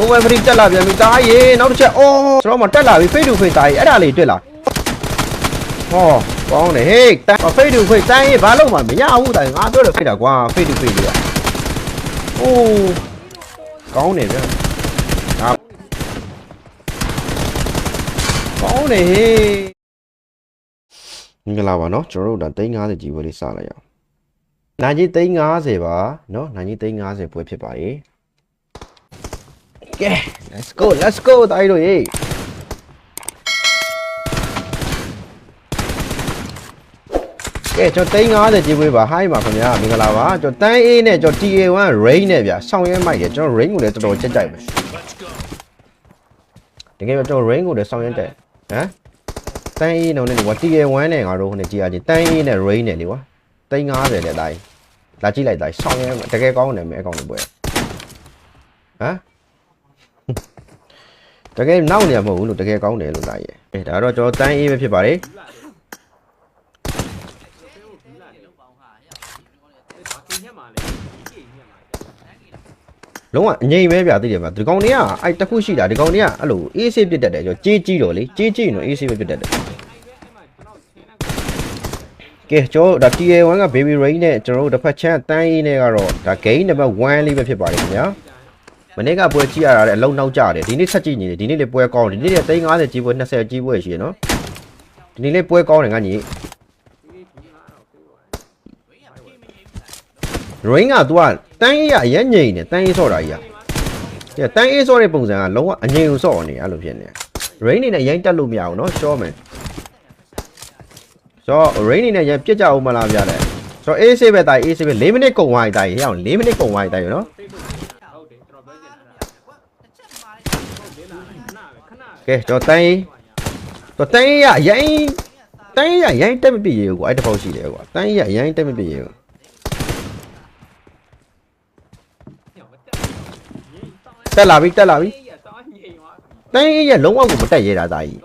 over free တက်လာပြန်ပြီတားရေနောက်တစ်ချက်အော်ကျွန်တော်မှတက်လာပြီ face to face တားရေအဲ့ဒါလေးတွေ့လားဟောကောင်းတယ်ဟေးတန်း face to face တိုင်းရေဘာလို့မှမရဘူးတိုင်းငါပြောတယ်ဖိတ်တာကွာ face to face လေးอ่ะအိုးကောင်းတယ်ဗျာဒါကောင်းတယ်ဟေးမင်္ဂလာပါเนาะကျွန်တော်တို့ဒါ350ကြီးပွဲလေးစလိုက်ရအောင်နိုင်ကြီး350ပါเนาะနိုင်ကြီး350ပွဲဖြစ်ပါရေ Okay, let's go, let's go တိုင်းတို့ရေကဲကျွန်တော်350ကြီးပွေးပါ hi ပါခင်ဗျာမင်္ဂလာပါကျွန်တော်တန်း A နဲ့ကျွန်တော် TA1 rain နဲ့ဗျာဆောင်းရဲမိုက်တယ်ကျွန်တော် rain ကိုလည်းတော်တော်ကြက်ကြိုက်မယ်တကယ်တော့ကျွန်တော် rain ကိုလည်းဆောင်းရဲတက်ဟမ်တန်း A နဲ့လည်းကွာ TA1 နဲ့ငါတို့ဟိုနဲ့ကြည်ရချင်းတန်း A နဲ့ rain နဲ့လေကွာ350နဲ့တိုင်းလာကြည့်လိုက်တိုင်းဆောင်းရဲတကယ်ကောင်းတယ်မဲအကောင့်တွေပွဲဟမ် တကယ်နောက်နေရမဟုတ်ဘူးလို့တကယ်ကောင်းတယ်လို့လာရဲ့အဲဒါတော့ကျွန်တော်တန်းအေးပဲဖြစ်ပါတယ်လုံးဝအငြိမ်ပဲဗျာသိတယ်ဗျာဒီကောင်တွေကအဲ့တစ်ခုရှိတာဒီကောင်တွေကအဲ့လိုအေးဆေးပြစ်တတ်တယ်ကျွန်တော်ကြေးကြီးတော့လေကြေးကြီးနော်အေးဆေးပဲပြစ်တတ်တယ်ကဲကျွန်တော်ဒါ TA1 က Baby Rain နဲ့ကျွန်တော်တို့တစ်ဖက်ချမ်းတန်းအေးနဲ့ကတော့ဒါ game number 1လေးပဲဖြစ်ပါတယ်ခင်ဗျာ မနေ့ကပွဲကြည့်ရတာလည်းအလုံးနောက်ကြတယ်ဒီနေ့ဆက်ကြည့်နေတယ်ဒီနေ့လည်းပွဲကောင်းတယ်ဒီနေ့လည်း350ကြီးပွဲ20ကြီးပွဲရှိရနော်ဒီနေ့လည်းပွဲကောင်းတယ်ငါညီ rain က तू ကတန်းအေးရအရင်ငိန်တယ်တန်းအေးဆော့တာကြီးကတန်းအေးဆော့တဲ့ပုံစံကလုံးဝအငိန်ကိုဆော့နေအဲ့လိုဖြစ်နေ rain နေနဲ့ရိုင်းတက်လို့မရဘူးနော်ရှော့မယ်ဆိုတော့ rain နေနဲ့ရန်ပြစ်ကြအောင်မလားဗျာလေဆိုတော့ AC ပဲတိုင် AC ပဲ4မိနစ်ကုန်သွားပြီတိုင်ရအောင်4မိနစ်ကုန်သွားပြီတိုင်ရနော် ကဲကျွန်တော်တန်းရေးတော့တန်းရေးရရိုင်းတန်းရေးရရိုင်းတက်မပြည့်ရေကွာအဲ့တစ်ပေါက်ရှိတယ်ကွာတန်းရေးရရိုင်းတက်မပြည့်ရေကွာတက်လာပြီတက်လာပြီတန်းရေးရလုံးဝကိုမတက်ရဲတာသားကြီး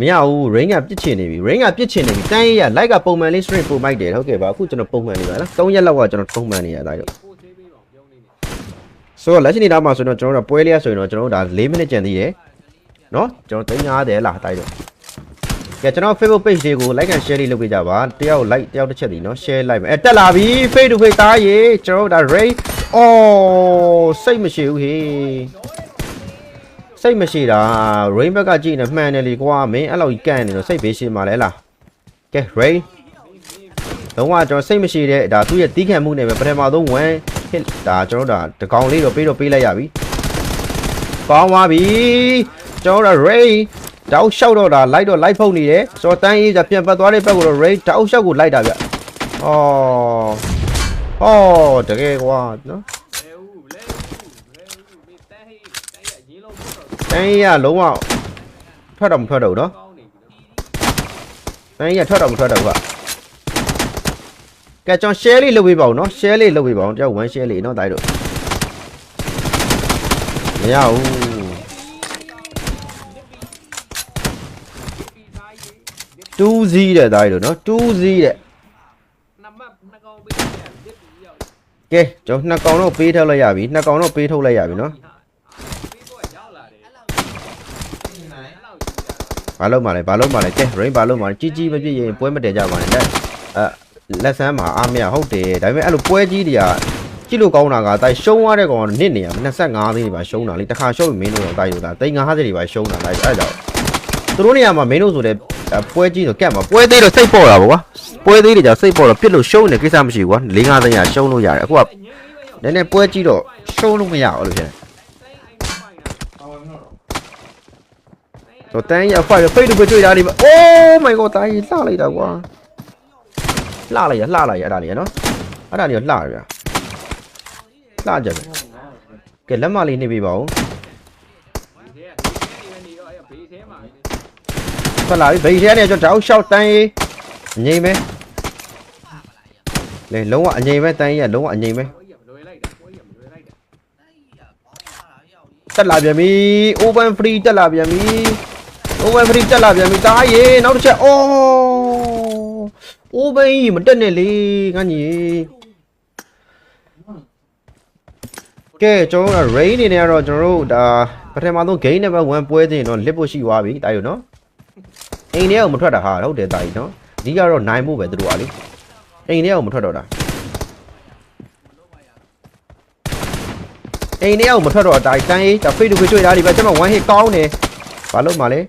မရဘူး rain ကပြစ်ချင်နေပြီ rain ကပြစ်ချင်နေပြီတန်းရေးရ like ကပုံမှန်လေး stream ပုံမိုက်တယ်ဟုတ်ကဲ့ပါအခုကျွန်တော်ပုံမှန်နေပါလား3ရက်လောက်ကကျွန်တော်ပုံမှန်နေရတာရောဆိုတော့လက်ရှိနေတာမှာဆိုတော့ကျွန်တော်တို့ပွဲလေးရဆိုရင်တော့ကျွန်တော်တို့ဒါ4မိနစ်ကျန်သေးတယ်เนาะကျွန်တော်350လားတိုက်တော့ကဲကျွန်တော် Facebook page လေးကို like and share လေးလုပ်ပေးကြပါတယောက် like တယောက်တစ်ချက်ဒီเนาะ share လိုက်မယ်အဲတက်လာပြီ face to face သားရေကျွန်တော်တို့ဒါ ray အော်စိတ်မရှိဘူးဟေး စိတ်မရှိတာ rain ဘက်ကကြည့်နေမှန်တယ်လေကွာမင်းအဲ့လောက်ကြီးကန့်နေတော့စိတ်ဘေးရှင်းပါလဲလားကဲ ray လုံးဝကျွန်တော်စိတ်မရှိတဲ့ဒါသူ့ရဲ့တီးခံမှုနဲ့ပဲပထမဆုံး1 hit ဒါကျွန်တော်တို့ဒါတကောင်လေးတော့ပေးတော့ပေးလိုက်ရပြီကောင်းသွားပြီကျွန်တော်တို့ ray တောက်လျှောက်တော့ဒါလိုက်တော့လိုက်ဖုတ်နေတယ်ဆိုတော့တန်းရေးကြပြန်ပတ်သွားတဲ့ဘက်ကိုတော့ ray တောက်လျှောက်ကိုလိုက်တာဗျအော်အော်တကယ်ကွာနော် တန်းရေးကလုံးဝထွက်တော့မထွက်တော့ဘူးနော်တန်းရေးကထွက်တော့မထွက်တော့ဘူးကကဲကျွန်တော် share လေးလုပ်ပေးပါဦးနော် share လေးလုပ်ပေးပါဦးတယောက် one share လေးနော်တိုက်တော့မရဘူး2 0တဲ့တိုက်တော့နော်2 0တဲ့ကဲကျွန်တော်နှစ်ကောင်တော့ပေးထုတ်လိုက်ရပြီနှစ်ကောင်တော့ပေးထုတ်လိုက်ရပြီနော် ဘာလို့မှလဲဘာလို့မှလဲကဲ rain ဘာလို့မှလဲကြီးကြီးမပြည့်ရင်ပွဲမတည်ကြပါနဲ့လက်အဲလက်ဆန်းမှာအားမရဟုတ်တယ်ဒါပေမဲ့အဲ့လိုပွဲကြီးတွေကကြည့်လို့ကောင်းတာကတိုက်ရှုံးရတဲ့ကောင်ကနစ်နေရ25သိန်းတွေပါရှုံးတာလေတစ်ခါရှုံးပြီးမင်းတို့တော့တိုက်လို့တာ350တွေပါရှုံးတာတိုက်အဲ့ကြောင့်သူတို့နေရာမှာမင်းတို့ဆိုတဲ့ပွဲကြီးဆိုကက်မှာပွဲသေးတော့စိတ်ပေါ်တာပေါ့ကွာပွဲသေးတွေကြောင့်စိတ်ပေါ်တော့ပြစ်လို့ရှုံးနေကိစ္စမရှိဘူးကွာ4-5သိန်းရရှုံးလို့ရတယ်အခုကနည်းနည်းပွဲကြီးတော့ရှုံးလို့မရဘူးလို့ဖြစ်တယ် တော့တန်းရဖိုက်ဖိတ်တူပဲတွေ့တာဒီမှာ Oh my god တာကြီးလှလိုက်တာကွာလှလိုက်ရလှလိုက်ရအဲ့ဒါလေးနော်အဲ့ဒါလေးလှရဗျာလှကြတယ်ကဲလက်မလေးနှိပ်ပေးပါဦးဖလာပြီဗိတ်ထဲနဲ့ကျွန်တော်တောက်လျှောက်တန်းရေးအငိမ့်ပဲလေလုံးဝအငိမ့်ပဲတန်းရေးကလုံးဝအငိမ့်ပဲတက်လာပြန်ပြီ open free တက်လာပြန်ပြီ open free တက်လာပြန်ပြီတားရေနောက်တစ်ချက်အော်အိုးဘိန်းမတက်နဲ့လေငါညီကဲကျွန်တော်တို့ rain နေနေကတော့ကျွန်တော်တို့ဒါပထမဆုံး game number 1ပွဲစဉ်တော့လစ်ဖို့ရှိသွားပြီတာယူနော်အိမ်ထဲကမထွက်တာဟာဟုတ်တယ်တာယူနော်ဒီကတော့နိုင်ဖို့ပဲသူတို့ကလေအိမ်ထဲကမထွက်တော့တာအိမ်ထဲကမထွက်တော့တာတန်းရေးဒါ face to face တွေ့တာဒီပဲကျွန်တော် one hit ကောင်းတယ်ဘာလို့မှလဲ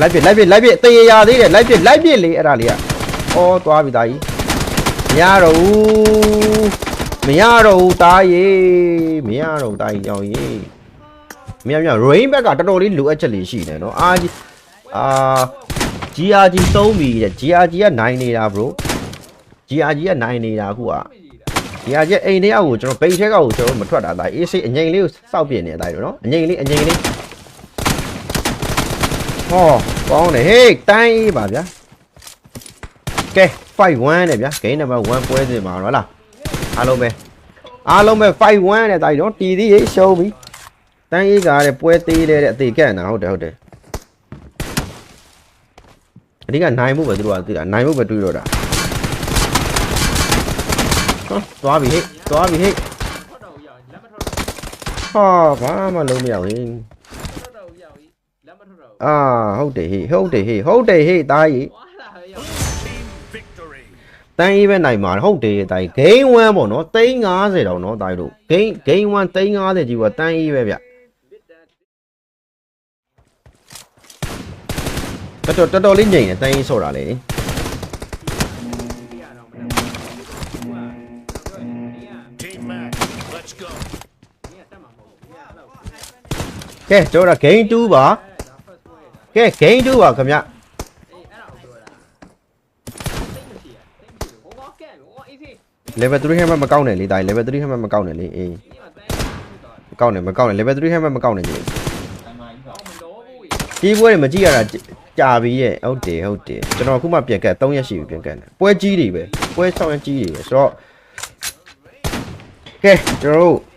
လိုက်ပြလိုက်ပြလိုက်ပြတေးရသေးတယ်လိုက်ပြလိုက်ပြလေအဲ့ဒါလေးကဩသွားပြီတာကြီးမရတော့ဘူးမရတော့ဘူးတာကြီးမရတော့ဘူးတာကြီးကြောင်ကြီးမြတ်မြတ် rain back ကတော်တော်လေးလိုအပ်ချက်လေးရှိတယ်နော်အာကြီးအာ GRG သုံးပြီတဲ့ GRG ကနိုင်နေတာ bro GRG ကနိုင်နေတာအခုက GRG အိမ်ထဲကကိုကျွန်တော်ဘိတ်ထဲကကိုကျွန်တော်မထွက်တာဒါအေးစိအငိမ့်လေးကိုစောက်ပြနေတာဒါနော်အငိမ့်လေးအငိမ့်လေး ဟောကောင်းတယ်ဟေးတိုင်းအေးပါဗျာကဲ5-1နဲ့ဗျာ game number 1ပွဲစဉ်မှာတော့လားအားလုံးပဲအားလုံးပဲ5-1နဲ့ဒါနော်တီသေးရေးရှုံးပြီတိုင်းအေးကတဲ့ပွဲသေးတဲ့အသေးကန့်တာဟုတ်တယ်ဟုတ်တယ်အဓိကနိုင်မှုပဲသူတို့ကသိတာနိုင်မှုပဲတွေးတော့တာဟောသွားပြီဟဲ့သွားပြီဟဲ့ထွက်တော့ရလက်မထွက်တော့ဟာဘာမှလုံးမရဘူးဟင် ထွက်တော့ရပြီလက်မထွက်တော့ အာဟုတ်တယ်ဟေ့ဟုတ်တယ်ဟေ့ဟုတ်တယ်ဟေ့တာကြီးဝါလာပဲရောက် Team victory. တန်းကြီးပဲနိုင်မှာဟုတ်တယ်တာကြီးဂိမ်း1ပေါ့နော်350တောင်နော်တာကြီးတို့ဂိမ်းဂိမ်း1 350ကြီးကတန်းကြီးပဲဗျလစ်တန်တော်တော်တော်တော်လေးညိန်တယ်တန်းကြီးဆော့တာလေဒီရတော့မနက်ဘူးဟိုကဒီက Team match. Let's go. ဒီကတက်မှာမဟုတ်ဘူးဒီကအဲ့လိုကဲကျွန်တော်ကဂိမ်း2ပါ အဲဒါ first way ဒါ ကဲဂိမ်း2ပါခင်ဗျအေးအဲ့ဒါကိုပြောတာတိတ်မရှိရတိတ်မရှိဘူးဟိုကကဲဟိုက easy level 3 hammer မကောက်နဲ့လေတာကြီး level 3 hammer မကောက်နဲ့လေအေးဒီမှာတန်းပြီးတော့မကောက်နဲ့မကောက်နဲ့ level 3 hammer မကောက်နဲ့ကြီးအမှန်တော့မလို့ဘူးဒီပွဲတွေမကြည့်ရတာကြာပြီရဲ့ဟုတ်တယ်ဟုတ်တယ်ကျွန်တော်အခုမှပြန်ကတ်3ရက်ရှိပြီပြန်ကတ်တယ်ပွဲကြီးတွေပဲပွဲ6ရက်ကြီးတွေပဲဆိုတော့ကဲကျွန်တော်တို့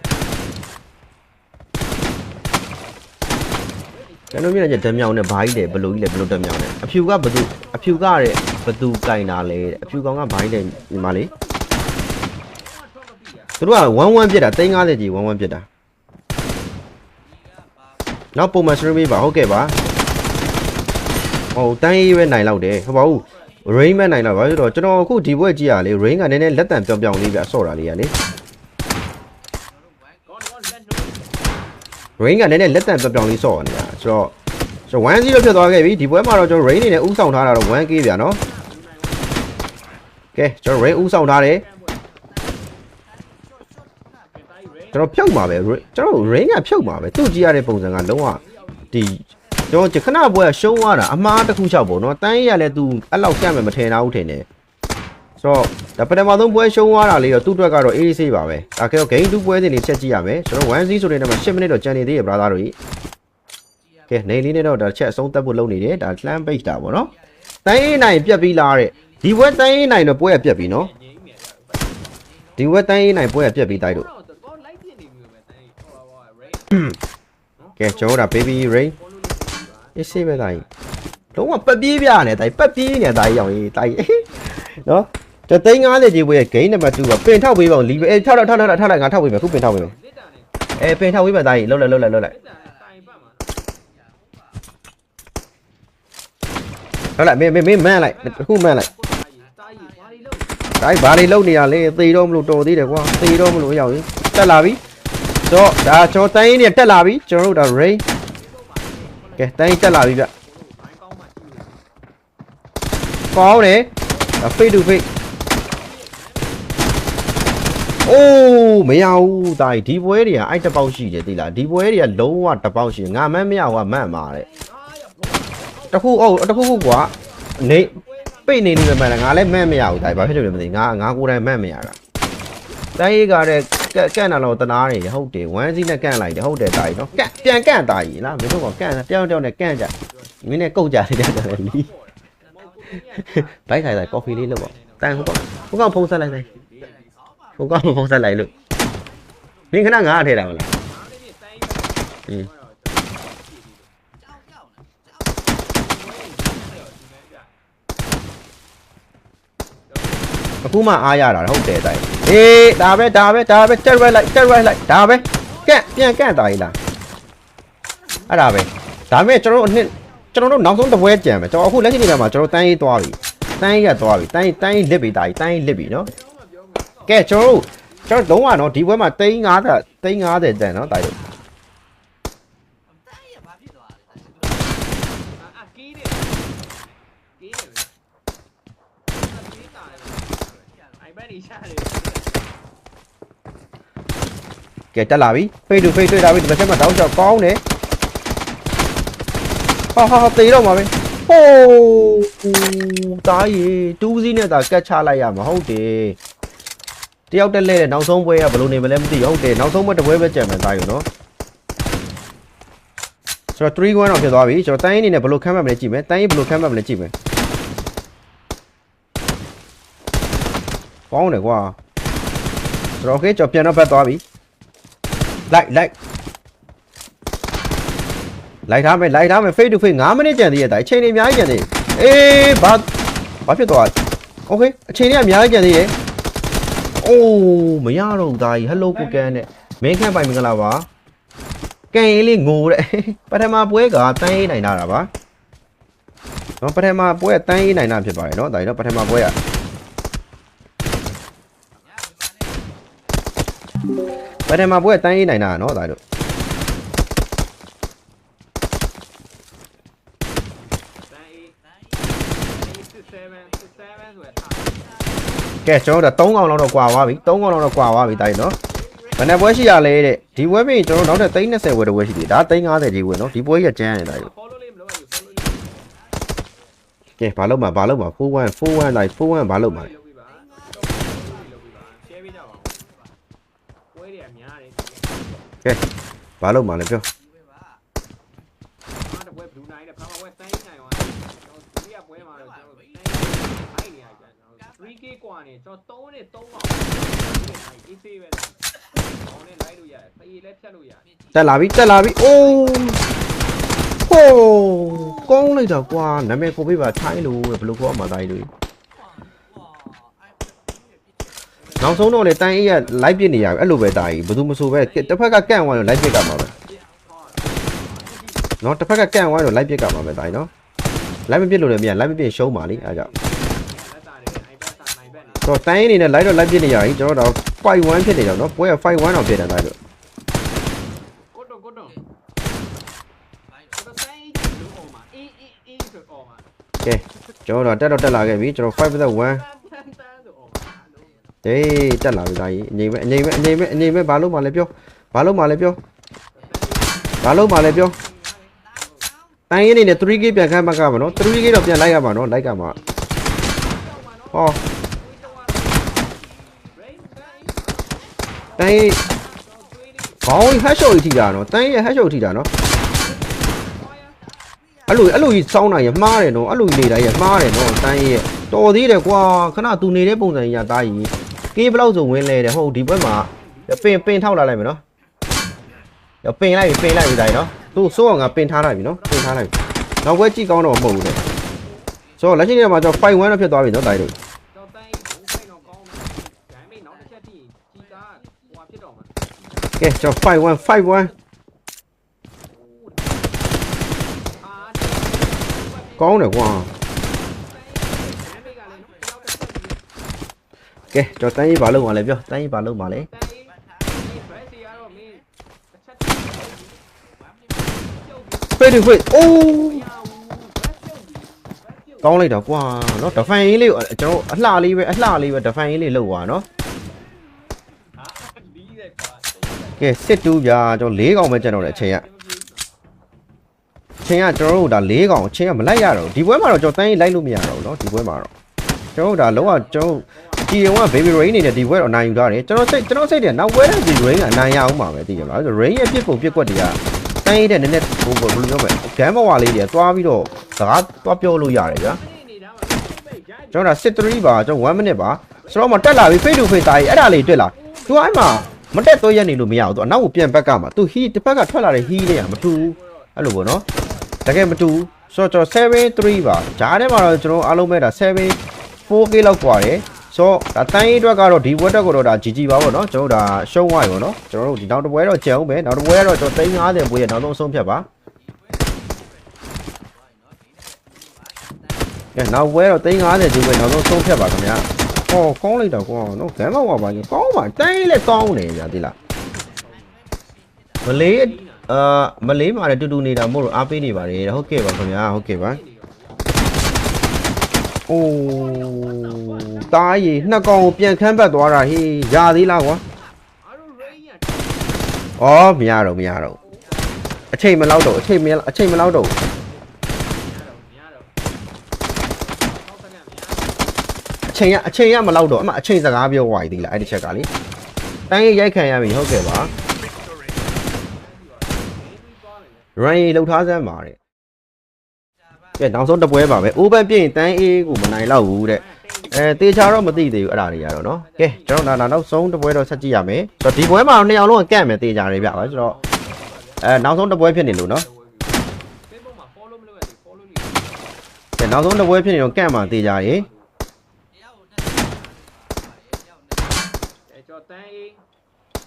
ကျွန်တော်မြင်တဲ့ဓမြောင်နဲ့ဘာကြီးလဲဘလို့ကြီးလဲဘလို့ဓမြောင်လဲအဖြူကဘသူအဖြူကတဲ့ဘသူကင်တာလဲတဲ့အဖြူကောင်ကဘာကြီးလဲဒီမှာလေသူတို့က11ပြစ်တာ350ကြီး11ပြစ်တာနောက်ပုံမှန် stream ပေးပါဟုတ်ကဲ့ပါဟိုတန်းရေးပဲနိုင်လောက်တယ်ဟုတ်ပါဘူး rain ပဲနိုင်တော့ဘာလို့လဲဆိုတော့ကျွန်တော်အခုဒီဘွဲကြည့်ရလေ rain ကနည်းနည်းလက်တံပြောင်ပြောင်လေးပြဆော့တာလေးရလေ ကောင်းကောင်းလက်နှုတ် rain ကနည်းနည်းလက်တံပြောင်ပြောင်လေးဆော့နေတာဆိုတော့ကျွန်တော်1-0ဖြစ်သွားခဲ့ပြီဒီပွဲမှာတော့ကျွန်တော် rain နေနဲ့ဥဆောင်ထားတာတော့ 1k ဗျာနော်ကဲကျွန်တော် rain ဥဆောင်ထားတယ်ကျွန်တော်ဖြုတ်မှာပဲ Rain- ကျွန်တော် rain ကဖြုတ်မှာပဲသူ့ကြည့်ရတဲ့ပုံစံကလုံးဝဒီကျွန်တော်ခဏပွဲကရှုံးသွားတာအမားတစ်ခုချောက်ပေါ့နော်တန်းရရလဲသူအဲ့လောက်ကန့်မယ်မထင်တော့ဘူးထင်တယ်ဆိုတော့ ဒါပထမဆုံးပွဲရှုံးသွားတာလေးတော့သူ့အတွက်ကတော့အေးဆေးပါပဲဒါကြောင့် game 2ပွဲစဉ်လေးချက်ကြည့်ရမယ်ကျွန်တော်1-0ဆိုတဲ့နေရာမှာ10မိနစ်တော့ကျန်နေသေးရဲ့ brother တို့ကြီးကဲနေလေးနဲ့တော့ဒါချက်အဆုံးသက်ဖို့လုပ်နေတယ်ဒါလှမ်း page တာပေါ့နော်တန်းအေးနိုင်ပြက်ပြီးလားတဲ့ဒီပွဲတန်းအေးနိုင်တော့ပွဲကပြက်ပြီနော်ငိမ့်နေတယ်ဒီပွဲတန်းအေးနိုင်ပွဲကပြက်ပြီးတိုက်တို့တော့တော့လိုက်ပြနေမျိုးပဲတန်းဟိုဟို rain ကဲကျွန်တော်တို့ဒါ baby rain ပေါ်လို့လို့ပါအေးဆေးပဲတိုင်းလုံးဝပက်ပြေးပြနေတိုင်းပက်ပြေးနေတိုင်းရောင်ကြီးတိုင်းနော် တသိန်း90ကြီးပွဲရဲ့ game number 2ကပင်ထောက်ပေးပါဦးလီပဲအေးထောက်ထောက်ထောက်ထောက်ထောက်လိုက်ငါထောက်ပေးမယ်ခုပင်ထောက်ပေးမယ်လစ်တန်နဲ့အဲပင်ထောက်ပေးပါတိုင်းလှုပ်လိုက်လှုပ်လိုက်လှုပ်လိုက်လစ်တန်နဲ့တိုင်ပတ်မှာလှုပ်လိုက်မင်းမင်းမင်းမန်းလိုက်ခုမန်းလိုက်တာကြီးဘာလီလို့တိုင်းဘာတွေလှုပ်နေရလဲသေတော့မလို့တော်သေးတယ်ကွာသေတော့မလို့ရောက်ရင်တက်လာပြီတော့ဒါကျွန်တော်တိုင်းနေတက်လာပြီကျွန်တော်တို့ဒါ rain ကဲတိုင်းတက်လာပြီဗျဘိုင်းကောင်းမှရှိလို့ကောင်းတယ်ဒါ face to face အိုးမရဘူးတာကြီးဒီပွဲတွေကအဲ့တစ်ပေါက်ရှိတယ်သိလားဒီပွဲတွေကလုံးဝတစ်ပေါက်ရှိတယ်ငါမန်းမရဘူးကမန့်မှာတဲ့တခုအိုးတခုခုကွာနေပိတ်နေနေမှလည်းငါလည်းမန့်မရဘူးတာကြီးဘာဖြစ်လို့လဲမသိဘူးငါငါကိုယ်တိုင်မန့်မရတာတိုင်းရေးကတဲ့ကကန့်တာတော့တနာနေတယ်ဟုတ်တယ်1စီးနဲ့ကန့်လိုက်တယ်ဟုတ်တယ်တာကြီးနော်ကန့်ပြန်ကန့်တာကြီးလားမင်းတို့ကကန့်တယောက်တယောက်နဲ့ကန့်ကြမင်းနဲ့ကုတ်ကြတယ်ကြတယ်လီဘိုက်ခိုင်တိုင်းကော်ဖီလေးလုပ်ပါတန်ဟိုကောင်ဟိုကောင်ဖုံးဆက်လိုက်တိုင်း ဟိုကောင်ဖုံးဆက်လိုက်လို့မင်းခဏငါအထဲတာမလားอืมကအခုမှအားရတာဟုတ်တယ်တိုင်းအေးဒါပဲဒါပဲဒါပဲတက်ရက်လိုက်တက်ရက်လိုက်ဒါပဲကန့်ပြန်ကန့်တာကြီးလားအဲ့ဒါပဲဒါမဲ့ကျွန်တော်တို့အနှစ်ကျွန်တော်တို့နောက်ဆုံးတစ်ပွဲကြံမယ်ကျွန်တော်အခုလက်ရှိနေမှာကျွန်တော်တန်းရေးသွားပြီတန်းရေးရသွားပြီတန်းရေးတန်းရေးလစ်ပြီတာကြီးတန်းရေးလစ်ပြီနော် ကဲကျွန်တော်တို့ကျွန်တော်လုံးဝနော်ဒီပွဲမှာ350 350တန်နော်တာကြီးအာကီးတယ်ကီးတယ်ကီးတာတယ်အိုင်ဘက်နေရှာတယ်ကဲတက်လာပြီဖေးတူဖေးတွေ့တာပြီဒီဘက်ချက်မှာတောင်းချောက်ကောင်းတယ်ဟာဟာဟာတေတော့မှာပဲဟိုးတာကြီးတူးစီးနဲ့သာကတ်ချလိုက်ရမှာဟုတ်တယ် တယောက်တက်လဲတဲ့နောက်ဆုံးပွဲကဘယ်လိုနေမလဲမသိဘူးဟုတ်တယ်နောက်ဆုံးပွဲတစ်ပွဲပဲကြံမယ်သားယူနော်ဆိုတော့3 1တော့ဖြစ်သွားပြီကျွန်တော်တိုင်းရင်းနေနဲ့ဘယ်လိုခံမှတ်မလဲကြည့်မယ်တိုင်းရင်းဘယ်လိုခံမှတ်မလဲကြည့်မယ်ကောင်းတယ်ကွာဆိုတော့ okay ကျွန်တော်ပြန်တော့ဘက်သွားပြီလိုက်လိုက်လိုက်ထားမယ်လိုက်ထားမယ် face to face 9မိနစ်ကြံသေးရတာအချိန်တွေအများကြီးကြံသေးအေးဘာဘာဖြစ်သွား okay အချိန်တွေအများကြီးကြံသေးရ အိုးမရတော့ဘူးဒါကြီးဟယ်လိုကိုကန်နဲ့မင်းခန့်ပိုင်မင်္ဂလာပါကန်ရေးလေးငိုတဲ့ပထမပွဲကတန်းရေးနိုင်တာပါနော်ပထမပွဲကတန်းရေးနိုင်တာဖြစ်ပါတယ်နော်ဒါကြီးနော်ပထမပွဲကပထမပွဲကတန်းရေးနိုင်တာနော်ဒါကြီးတို့တန်အေး67 67ဆိုရထား ကဲကျွန်တော်တို့3កောင်လောက်တော့ကွာသွားပြီ3កောင်လောက်တော့ကွာသွားပြီတာကြီးနော်ဘယ်နှပွဲရှိရလဲတဲ့ဒီပွဲပြင်ကျွန်တော်တို့နောက်ထပ်320ဝယ်တစ်ပွဲရှိပြီဒါ350ကြီးဝယ်နော်ဒီပွဲကြီးကကျန်းနေတာကြီး follow လေးမလုပ်ရဘူး follow လေးကဲဘာလို့မှာဘာလို့မှာ41 41လိုက်41ဘာလို့မှာလုပ်ပြီးပါလုပ်ပြီးပါ share ပေးကြပါဦးပွဲတွေအများတယ်ဘာလို့မှာလဲပြော အားတပွဲဘလူးနိုင်တယ်ဖာမဝဲတိုင်းနိုင်သွားကျွန်တော်ဒီကပွဲမှာတော့ကျွန်တော်တိုင်းအိုက်နေရကြကျွန်တော် 3k กว่าနေကျွန်တော်3နဲ့3အောင်အေးဆေးပဲကောင်းနဲ့လိုက်လို့ရတယ်ဖေးလည်းဖြတ်လို့ရတယ် တက်လာပြီတက်လာပြီအိုးဟိုးကောင်းလိုက်တော့ကွာနာမည်ကိုပေးပါထိုင်းလို့ဘယ်လိုခေါ်မှာတာကြီးတို့နောက်ဆုံးတော့လေတန်းအေးက live ပြစ်နေရပြီအဲ့လိုပဲတာကြီးဘယ်သူမဆိုပဲတစ်ဖက်ကကန့်သွားလို့ live ပြစ်ကမှာပဲနော်တစ်ဖက်ကကန့်သွားလို့ live ပြစ်ကမှာပဲတာကြီးနော် live မပြစ်လို့လည်းမရ live မပြစ်ရှုံးပါလိအဲ့ကြောင့် တော့တိုင်းအနေနဲ့ live တော့ live ပြစ်နေရပြီကျွန်တော်တော့5 1ဖြစ်နေကြနော်ပွဲက5 1တော့ဖြစ်တယ်တာကြီးတို့ကိုတော့ကိုတော့ကိုတော့တိုင်းလူအောင်မှာအေးအေးအေးဆိုအောင်မှာကဲကျွန်တော်တော့တက်တော့တက်လာခဲ့ပြီကျွန်တော်5 1တန်းတန်းတန်းဆိုအောင်မှာဟေးတက်လာပြီသားကြီးအငိမ့်ပဲအငိမ့်ပဲအငိမ့်ပဲအငိမ့်ပဲဘာလို့မှလဲပြောဘာလို့မှလဲပြောဘာလို့မှလဲပြောတိုင်းရင်းနေနဲ့ 3k ပြန်ခမ်းမကပါနော် 3k တော့ပြန်လိုက်ရပါနော်လိုက်ကမှာဟော တိုင်းရင်းဘောင်းဟက်ရှော့ကြီးထိတာနော်တိုင်းရင်းဟက်ရှော့ထိတာနော်အဲ့လိုအဲ့လိုကြီးစောင်းနိုင်ရမှားတယ်နော်အဲ့လိုကြီးနေတိုင်းရမှားတယ်နော်တိုင်းရင်းတော်သေးတယ်ကွာခဏသူနေတဲ့ပုံစံကြီးကသားကြီးကေးဘလောက်ဆိုဝင်လဲတယ်ဟုတ်ဒီဘက်မှာပင်ပင်ထောက်လာလိုက်မယ်နော်ရပင်လိုက်ပြီပင်လိုက်ပြီတိုင်းနော်သူစိုးအောင်ကပင်ထားလိုက်ပြီနော်ပင်ထားလိုက်ပြီနောက်ဘက်ကြည့်ကောင်းတော့မဟုတ်ဘူးလေဆိုတော့လက်ရှိနေမှာကျွန်တော်5 1တော့ဖြစ်သွားပြီနော်တိုင်းတို့ ကဲကျွန်တော်5 1 5 1အာကောင်းတယ်ကွာဒါပေမဲ့ကလည်းတယောက်တစ်ချကဲက်ကျွန်တော်တန်းကြီးဘာလုပ်မှာလဲပြောတန်းကြီးဘာလုပ်မှာလဲတိုင်းဒီ dress တွေကတော့မင်းတစ်ချက်ပြုတ်ပြီးဖေးဖေးအိုးမရဘူး dress ပြုတ်ပြီး dress ပြုတ်ကောင်းလိုက်တော့ကွာနော် define ရေးလေးကိုကျွန်တော်အလှလေးပဲအလှလေးပဲ define ရေးလေးလုပ်သွားနော်ဟာဒီတဲ့ကွာ ကဲစစ်တူးပြာကျွန်တော်၄កောင်ပဲကျန်တော့တယ်အချိန်ကအချိန်ကကျွန်တော်တို့ဒါ၄កောင်အချိန်ကမလိုက်ရတော့ဘူးဒီပွဲမှာတော့ကျွန်တော်တန်းကြီးလိုက်လို့မရတော့ဘူးเนาะဒီပွဲမှာတော့ကျွန်တော်တို့ဒါလုံးဝကျွန်တော်ကြည်ရုံက baby rain နေနဲ့ဒီပွဲတော့အနိုင်ယူထားတယ်ကျွန်တော်စိတ်ကျွန်တော်စိတ်တယ်နောက်ပွဲတဲ့ဒီ rain ကအနိုင်ရအောင်ပါပဲသိကြမလားဆို rain ရဲ့ပြစ်ပုံပြစ်ကွက်တွေကတန်းကြီးတဲ့နည်းနည်းဟိုဘယ်လိုပြောမလဲဂမ်းဘဝလေးတွေသွားပြီးတော့စကားသွားပြောလို့ရတယ်ဗျာ နေတာမှာပိတ်ကြ ကျွန်တော်ဒါစစ်3ပါကျွန်တော်1 minute ပါဆိုတော့မတက်လာပြီ face to face တာကြီးအဲ့ဒါလေးတွေ့လား तू အဲ့မှာ မတက်တော့ရက်နေလို့မရဘူး तू အနောက်ကိုပြန်ဘက်ကမှာ तू ဟီတစ်ဘက်ကထွက်လာတဲ့ဟီလေးကမတူဘူးအဲ့လိုပေါ့နော်တကယ်မတူဘူးဆိုတော့ကျွန်တော်7 3ပါဂျားထဲမှာတော့ကျွန်တော်အားလုံးပဲဒါ7 4k လောက်กว่าတယ် ဆိုဒါတန်းရေးအတွက်ကတော့ဒီဘွဲတက်ကတော့ဒါ GG ပါပေါ့နော်ကျွန်တော်တို့ဒါရှုံးသွားပြီပေါ့နော်ကျွန်တော်တို့ဒီနောက်တစ်ပွဲတော့ကြံအောင်ပဲနောက်တစ်ပွဲကတော့ကျွန်တော်350ပွဲရဲ့နောက်ဆုံးအဆုံးဖြတ်ပါကဲနောက်ပွဲတော့350ကျူပဲနောက်ဆုံးဆုံးဖြတ်ပါခင်ဗျာ ဟောကောင်းလိုက်တော့ကောင်းနော်ဂမ်းမောက်ပါပါကြီးကောင်းပါတန်းရေးလည်းကောင်းနေဗျာဒီလားမလေးအာမလေးမှာလည်းတူတူနေတာမို့လို့အားပေးနေပါတယ်ဟုတ်ကဲ့ပါခင်ဗျာဟုတ်ကဲ့ပါအိုးတားရီနှစ်ကောင်ကိုပြန်ခမ်းပတ်သွားတာဟေးရသေးလားကွာအားလုံး rain ရဩမရတော့မရတော့အချိန်မလောက်တော့အချိန်မအချိန်မလောက်တော့ များတော့များတော့ဟောက်ခဏများ အ ချိန်ကအချိန်ကမလောက်တော့အမအချိန်စကားပြောသွားပြီဒီလားအဲ့ဒီချက်ကလေတိုင်းရိုက်ခံရပြီဟုတ်ကဲ့ပါ Victory. ရန်ရီလှုပ်ထားစမ်းပါတဲ့ကဲနောက်ဆုံးတစ်ပွဲပါပဲအိုးဘန်ပြည့်ရင်တန်းအေးကိုမနိုင်တော့ဘူးတဲ့အဲတေချာတော့မသိသေးဘူးအဲ့ဒါတွေကတော့နော်ကဲကျွန်တော်ဒါနောက်ဆုံးတစ်ပွဲတော့ဆက်ကြည့်ရမယ်ဆိုတော့ဒီပွဲမှာတော့နှစ်ယောက်လုံးကကန့်မယ်တေချာတွေပြပါဆိုတော့အဲနောက်ဆုံးတစ်ပွဲဖြစ်နေလို့နော် Facebook မှာ follow မလုပ်ရသေး follow လုပ်ကဲနောက်ဆုံးတစ်ပွဲဖြစ်နေတော့ကန့်မှာတေချာရေ အဲကျော် တန်းအေး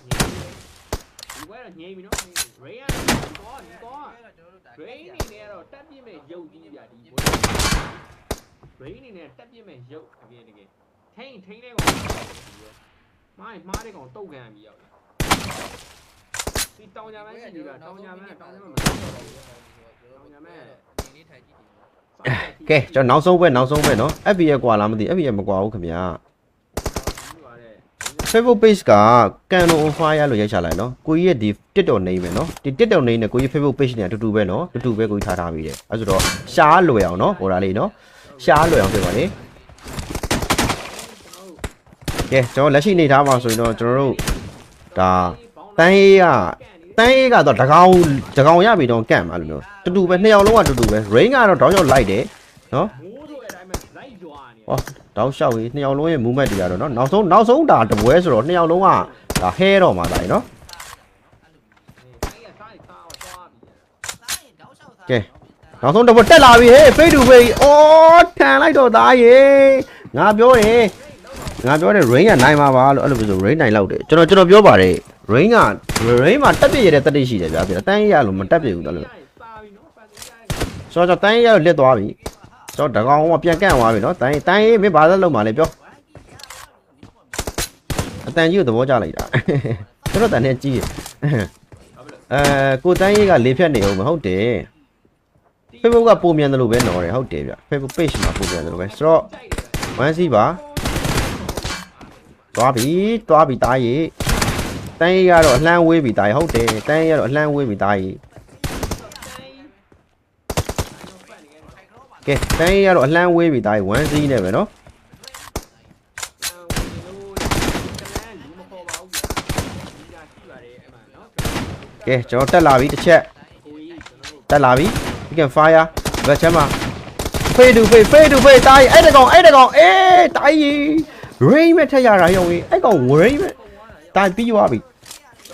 ညိဒီဘက်တော့ညိပြီနော် rain ရတော့ဒီကော rain နေနေတော့တက်ပြစ်မဲ့ရုပ်ကြီးပြဒီဘက် rain နေနေတက်ပြစ်မဲ့ရုပ်တကယ်တကယ်ထိန်ထိန်တဲ့ကောင်မိုင်းမားတဲ့ကောင်တုတ်ခံပြီးရောက်ဒီတောင်ကြမ်းရှိနေတာတောင်ကြမ်းတောင်ကြမ်းမတော်တော့ဘူးတောင်ကြမ်းကဲကျွန်တော်နောက်ဆုံးပွဲနောက်ဆုံးပွဲနော် FB ရဲ့ကွာလားမသိ FB ရဲ့မကွာဘူးခင်ဗျာ Facebook page ကကန်နို on fire လို့ရိုက်ချလိုက်နော်ကိုကြီးရဲ့ဒီ TikTok name ပဲနော်ဒီ TikTok name နဲ့ကိုကြီး Facebook page နဲ့အတူတူပဲနော်အတူတူပဲကိုကြီးထားထားပြီးတယ်အဲဆိုတော့ရှားလွယ်အောင်နော်ဟိုဒါလေးနော်ရှားလွယ်အောင်ဖြစ်ပါလေကဲကျွန်တော်လက်ရှိနေထားပါဆိုရင်တော့ကျွန်တော်တို့ဒါတန်းရေးကတန်းရေးကတော့တကောင်တကောင်ရပြီတော့ကန့်ပါလို့မျိုးတူတူပဲနှစ်ယောက်လုံးကတူတူပဲ rain ကတော့တောင်းရောက်လိုက်တယ်နော်မိုးဆိုတဲ့အတိုင်းပဲလိုက်ကြွားနေဟော တောက်လျှောက်ကြီးနှစ်ယောက်လုံးရဲ့ movement တွေကတော့เนาะနောက်ဆုံးနောက်ဆုံးဒါတပွဲဆိုတော့နှစ်ယောက်လုံးကဒါဟဲတော့မှာဒါလေเนาะ တိုင်းကစားစားသွားပြီ နောက်ဆုံးတပွဲတက်လာပြီဟေး face to face အော်ထန်လိုက်တော့သားရေငါပြောတယ်ငါပြောတယ် rain ကနိုင်မှာပါလို့အဲ့လိုပြောဆို rain နိုင်လောက်တယ်ကျွန်တော်ကျွန်တော်ပြောပါတယ် rain က rain မှာတက်ပြည့်ရတဲ့တက်တိရှိတယ်ဗျာပြတန်းရလို့မတက်ပြည့်ဘူးတော်လို့ စားပြီနော်ပတ်စည်းရ ဆိုတော့တန်းရလစ်သွားပြီ ကျွန်တော်တကောင်ကပြန်ကန့်သွားပြီနော်တိုင်းတိုင်းမင်းဘာသာလုံးပါလဲပြောအတန်ကြီးကိုသဘောကျလိုက်တာကျွန်တော်တန်နဲ့ကြီးအဲကိုတိုင်းကြီးကလေဖြတ်နေအောင်မဟုတ်တယ် Facebook ကပုံမြန်တယ်လို့ပဲနော်တယ်ဟုတ်တယ်ဗျ Facebook page မှာပုံမြန်တယ်လို့ပဲဆိုတော့1 C ပါသွားပြီသွားပြီတားရီတိုင်းကြီးကတော့အလှမ်းဝေးပြီတားရီဟုတ်တယ်တိုင်းကြီးကတော့အလှမ်းဝေးပြီတားရီ ကဲတန်းရေးကတော့အလှမ်းဝေးပြီတားရေး 1C နဲ့ပဲနော်ကဲကျွန်တော်တက်လာပြီတစ်ချက်တက်လာပြီ we can fire ဘယ်ချက်မှာဖေးတူဖေးဖေးတူဖေးတားကြီးအဲ့တကောင်အဲ့တကောင်အေးတားကြီး rain မဲ့ထက်ရတာရောကြီးအဲ့ကောင် rain မဲ့တားပြီးသွားပြီ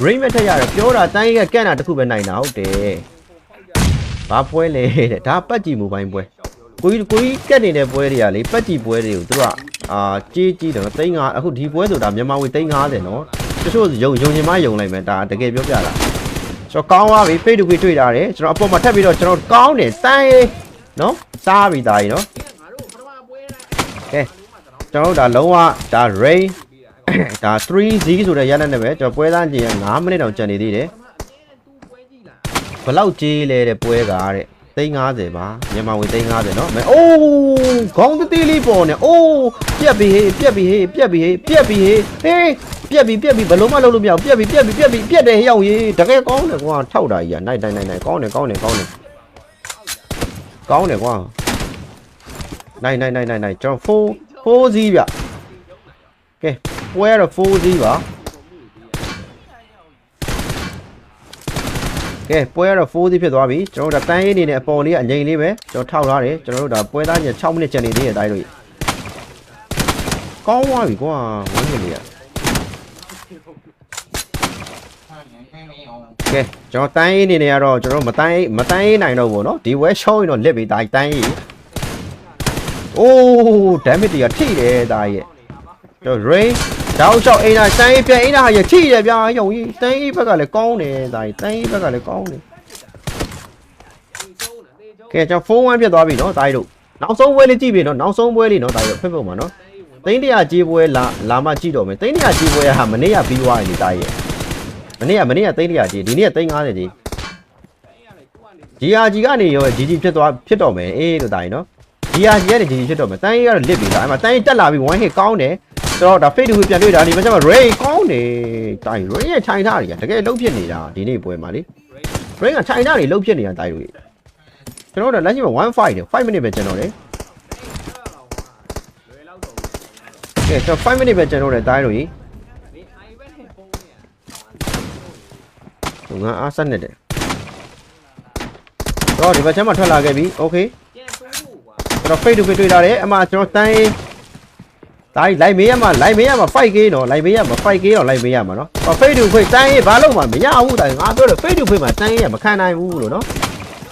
rain မဲ့ထက်ရတယ်ပြောတာတိုင်းကြီးကကန့်တာတစ်ခုပဲနိုင်တာဟုတ်တယ်ဘာပွဲလဲတဲ့ဒါပတ်ကြည့်မိုဘိုင်းပွဲ ကိုကြီးကိုကြီးကက်နေတဲ့ပွဲတွေကလေပတ်ကြည့်ပွဲတွေကိုသူတို့ကအာကြီးကြီးတယ်နော်သိန်း5အခုဒီပွဲဆိုတာမြန်မာငွေသိန်း50နော်တချို့ယုံယုံချင်မယုံလိုက်မယ်ဒါတကယ်ပြောပြတာကျွန်တော်ကောင်းသွားပြီ face to face တွေ့တာတယ်ကျွန်တော်အပေါ်မှာထပ်ပြီးတော့ကျွန်တော်ကောင်းတယ်တိုင်းနော်စားပြီသားကြီးနော်ကျွန်တော်တို့ဒါလုံးဝဒါ rain ဒါ 3Z ဆိုတဲ့ရတဲ့နဲ့ပဲကျွန်တော်ပွဲသားချင်း9မိနစ်တောင်ကျန်နေသေးတယ်ဘလောက်ကြေးလဲတဲ့ပွဲကတဲ့ 350ပါမြန်မာဝင်350နော်မဲအိုးခေါင်းတတိလေးပေါ်နေအိုးပြက်ပြီဟေးပြက်ပြီဟေးပြက်ပြီဟေးပြက်ပြီဟေးဟေးပြက်ပြီပြက်ပြီဘလုံးမလုံးလို့မရဘူးပြက်ပြီပြက်ပြီပြက်ပြီပြက်တယ်ဟေးရောက်ရေးတကယ်ကောင်းတယ်ကွာထောက်တာကြီးကနိုင်နိုင်နိုင်နိုင်ကောင်းတယ်ကောင်းတယ်ကောင်းတယ်ကောင်းတယ်ကွာနိုင်နိုင်နိုင်နိုင်နိုင်ကျွန်တော်4 4Z ဗျကဲပွဲရတော့ 4Z ပါ ကဲပွဲရတော့ 4Z ဖြစ်သွားပြီကျွန်တော်တို့ဒါတန်းရေးနေတဲ့အပေါ်လေးကအငိမ့်လေးပဲကျွန်တော်ထောက်ထားတယ်ကျွန်တော်တို့ဒါပွဲသားည6မိနစ်ကျန်နေသေးတယ်တိုင်းတို့ကောင်းသွားပြီကွာဝန်းကျင်လေးကကဲကျွန်တော်တန်းရေးနေနေရတော့ကျွန်တော်မတန်းရေးမတန်းရေးနိုင်တော့ဘူးเนาะဒီဝဲရှောင်းရင်တော့လက်ပြီဒါတန်းရေးအိုး damage တွေကထိတယ်ဒါရဲ့ ကျွန်တော် rain တောက်လျှောက်အိမ်နာတန်းအေးပြန်အိမ်နာဟာရထိရဗျာယုံကြီးတန်းအေးဘက်ကလည်းကောင်းတယ်ဒါကြီးတန်းအေးဘက်ကလည်းကောင်းတယ်တေကျုံးတယ်တေကျုံးကဲကျွန်တော်ဖုန်းဝမ်းပြတ်သွားပြီနော်ဒါကြီးတို့နောက်ဆုံးပွဲလေးကြည့်ပြီနော်နောက်ဆုံးပွဲလေးနော်ဒါကြီးတို့ဖက်ဖို့မှာနော်တေးဝင်သိန်းတရာကြီးပွဲလာလာမှကြည့်တော့မယ်သိန်းတရာကြီးပွဲဟာမနေ့ကပြီးသွားပြီဒါကြီးရဲ့မနေ့ကမနေ့ကသိန်းတရာကြီးဒီနေ့ကသိန်း50ကြီးတေးရတယ်ကိုကနေ GRG ကနေရော GG ဖြစ်သွားဖြစ်တော့မယ်အေးလို့ဒါကြီးနော် GRG ကနေ GG ဖြစ်တော့မယ်တန်းကြီးကတော့လစ်ပြီဒါအဲ့မှာတန်းကြီးတက်လာပြီး one hit ကောင်းတယ် ဆိုတော့ဒါ fade to ပြန်တွေ့တာဒီမှာကျမှ ray ကောင်းတယ်ဒါကြီး ray ရဲ့ခြိုင်ထားတွေကတကယ်လုံးဖြစ်နေတာဒီနေ့ပွဲမှာလေ ray ကခြိုင်ထားတွေလုံးဖြစ်နေတာဒါကြီးကျွန်တော်တို့လက်ရှိမှာ1 fight တယ်5 minute ပဲကျွန်တော်လေတေးအဲ့လောက်တော့လွယ်လောက်တော့ကဲကျွန်တော်5 minute ပဲကျွန်တော်လေဒါကြီးတို့ကြီးဒီအိုင်ဘက်နဲ့ဖုန်းနဲ့ဟိုငါအားဆက်နေတယ်တော့ဒီဘက်ကျမှထွက်လာခဲ့ပြီ okay ကျန်တိုးကွာကျွန်တော် fade to fade တွေ့တာတယ်အမှကျွန်တော်တန်းရေး ဒါကြီးလိုက်မေးရမှာလိုက်မေးရမှာ 5k နော်လိုက်မေးရမှာ 5k တော့လိုက်မေးရမှာနော်ဟော fade to fade တန်းရေးဘာလို့မှမရဘူးဒါငါပြောတယ် fade to fade မှာတန်းရေးရမခံနိုင်ဘူးလို့နော်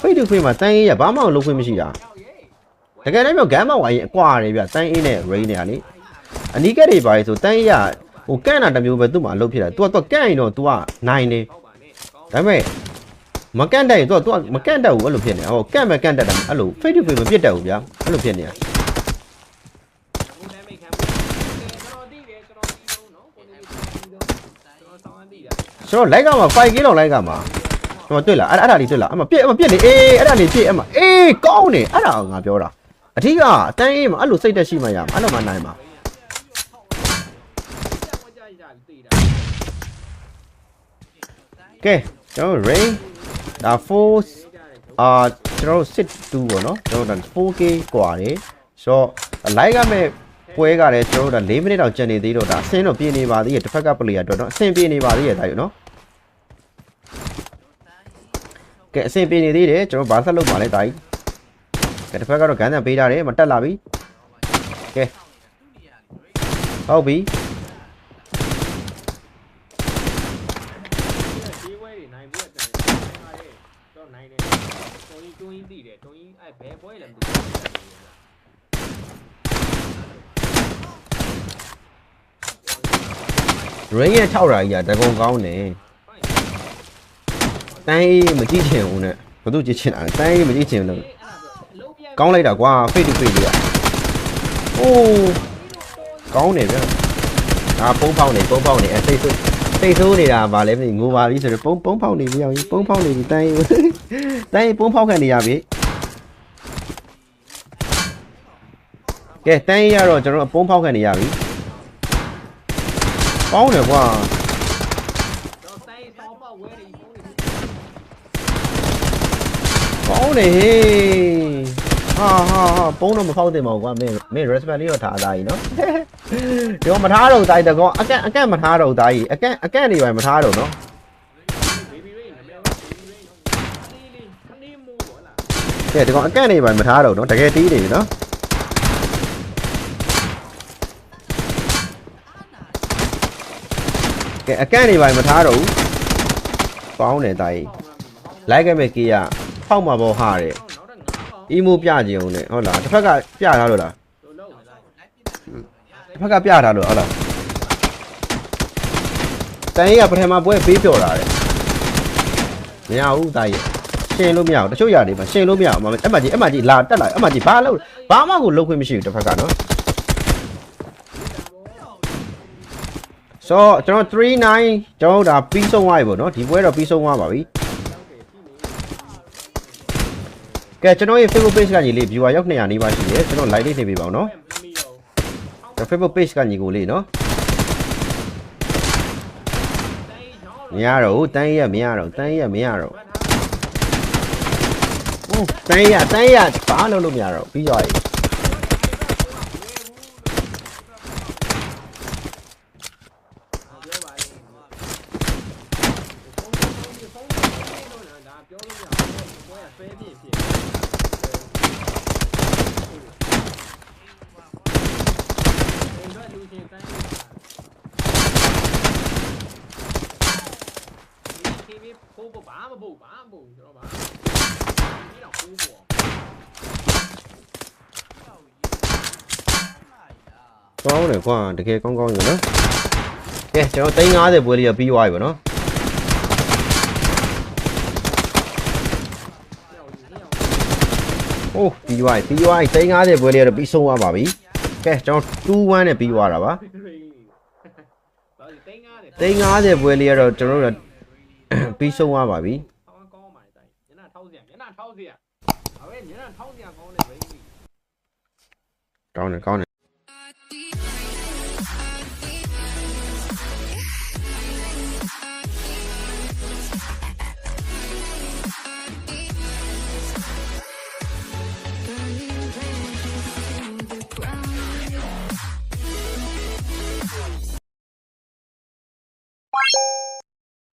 fade to fade မှာတန်းရေးရဘာမှလုပ်ခွင့်မရှိတာ ရောက်ရေးတကယ်တမ်းပြောဂမ်းမောင်ဝိုင်းအကွာတယ်ဗျတန်းရေးနဲ့ rain နဲ့ကလေအနီးကက်တွေပါလေဆိုတန်းရေးရဟိုကန့်တာတစ်မျိုးပဲသူ့မှာအလုပ်ဖြစ်တာ तू က तू ကန့်ရင်တော့ तू ကနိုင်တယ် ဟုတ်ပါနဲ့ကောင်း ဒါပေမဲ့မကန့်တတ်ရင် तू က तू မကန့်တတ်ဘူးအဲ့လိုဖြစ်နေတာဟောကန့်မဲ့ကန့်တတ်တယ်အဲ့လို fade to fade မပြတ်တတ်ဘူးဗျာအဲ့လိုဖြစ်နေတာ ကျွန်တော်လိုက်ကမှာ 5k လောက်လိုက်ကမှာကျွန်တော်တွေ့လားအဲ့အဲ့ဒါလေးတွေ့လားအမပြည့်အမပြည့်နေအေးအဲ့ဒါလေးပြည့်အမအေးကောင်းနေအဲ့ဒါငါပြောတာအထီးကအတန်းအေးမှာအဲ့လိုစိတ်တက်ရှိမှရမှာအဲ့လိုမှနိုင်မှာ ဝကြကြသိတာ ကဲကျွန်တော် rain ဒါ4အာကျွန်တော်စစ်2ပေါ့နော်ကျွန်တော်ဒါ 4k กว่าတယ်ဆိုတော့လိုက်ကမဲ့ပွဲကလည်းကျွန်တော်တို့ဒါ4မိနစ်တော့ကျန်နေသေးတော့ဒါအဆင်းတော့ပြင်းနေပါသေးရဲ့တစ်ဖက်က player တော့နော်အဆင်ပြေနေပါသေးရဲ့ဒါယူနော် ကဲအဆင်ပြေနေသေးတယ်ကျွန်တော်ဘာဆက်လုပ်ပါလဲဒါကြီးကဲတစ်ဖက်ကတော့ဂန်းတန်ပေးထားတယ်မတက်လာပြီကဲဟုတ်ပြီဒီဝဲတွေနိုင်ဘူးတဲ့နိုင်ပါတယ်တော့နိုင်တယ်တွင်းတွင်းသိတယ်တွင်းအဲ့ဘယ်ပွဲလဲမသိဘူး rain ရဲ့6ရာကြီးကတကုံကောင်းတယ် တန်းအေးမကြည့်ချင်ဘူးနဲ့ဘသူကြည့်ချင်တာလဲတန်းအေးမကြည့်ချင်ဘူးလို့အဲ့ဒါဆိုလုံးပြကောင်းလိုက်တာကွာ face to face လေးอ่ะအိုးကောင်းတယ်ဗျာအာပုံးပေါက်နေပုံးပေါက်နေအဲစိတ်ဆိုးစိတ်ဆိုးနေတာဗာလဲမသိငိုပါပြီဆိုတော့ပုံးပုံးပေါက်နေပြီအောင်ကြီးပုံးပေါက်နေပြီတန်းအေးတန်းအေးပုံးပေါက်ခံနေရပြီကဲတန်းအေးရတော့ကျွန်တော်ပုံးပေါက်ခံနေရပြီကောင်းတယ်ကွာ တော့တိုင်းဆောင်းပေါက်ဝဲတွေဖုန်းတွေ ကောင်း တယ်ဟေးဟာဟာဟာပုံးတော့မဖောက်တင်ပါဘူးကွာမင်းမင်း respect လေးတော့ထားသားကြီးနော်ဒီတော့မထားတော့တိုင်းတကောအကန့်အကန့်မထားတော့သားကြီးအကန့်အကန့်နေပါမထားတော့နော်ဘေဘီရိတ်နမေဘေဘီရိတ်နော်ခလေးလေးခလေးမိုးပေါ့လားကဲဒီကောင်အကန့်နေပါမထားတော့နော်တကယ်တီးနေပြီနော်ကဲအကန့်နေပါမထားတော့ဘူးပေါင်းတယ်သားကြီးလိုက်ခဲ့မဲ့ကေးရ ဖောက်မှာပေါ့ဟာတဲ့နောက်တော့ငါးပေါင်းအီမိုပြကြည့်အောင်နဲ့ဟုတ်လားတစ်ဖက်ကပြထားလို့လားလို့လုံးမလားတစ်ဖက်ကပြထားလို့ဟုတ်လားတန်ကြီးကပထမပွဲပေးပြော်တာတဲ့မရဘူးသားကြီးရှင်းလို့မရဘူးတချို့ຢာတွေမှာရှင်းလို့မရဘူးအမအမကြီးအမကြီးလာတက်လာအမကြီးဘာလို့ဘာမှကိုလုပ်ခွင့်မရှိဘူးတစ်ဖက်ကနော်ဆိုတော့ကျွန်တော်39ကျွန်တော်တို့ဒါပြီးဆုံးသွားပြီပေါ့နော်ဒီပွဲတော့ပြီးဆုံးသွားပါပြီ ကဲကျွန်တော်ရဲ့ Facebook page ကညီလေး viewer ရောက်200နီးပါးရှိတယ်ကျွန်တော် like လေးနေပေးပါဦးနော်မီရောကျွန်တော် Facebook page ကညီကိုလေးနော်တိုင်းရောမရတော့ဘူးတန်းရမရတော့တန်းရမရတော့ဟုတ်တန်းရတန်းရဘာလို့လို့မရတော့ပြီးသွားပြီပြောပါလေဖုန်းဖုန်းဖုန်းလို့ဒါပြောလို့ရအောင်ပွဲဆွဲပြည့်ဖြစ်အဲ့တော့လူချင်းတိုင်းဒီကိဖိုးဘာမဖို့ဘာမဖို့ကျွန်တော်ပါဒီတော့ဖိုးပေါ့ ဟ ကောင်းတယ်ကွာတကယ်ကောင်းကောင်းယူနော်ကဲကျွန်တော်350ပွဲလေးရပြီးသွားပြီဗောနော်ညောင်ညောင်ဟိုးပြီးသွားပြီပြီးသွားပြီ350ပွဲလေးရတော့ပြီးဆုံးသွားပါပြီကဲကျွန်တော်2-1နဲ့ပြီးသွားတာပါဘာလဲတိန်းကားတယ်350ပွဲလေးရတော့ကျွန်တော်တို့ပြီးဆုံးသွားပါပြီဟောင်းကောင်းပါလေတိုင်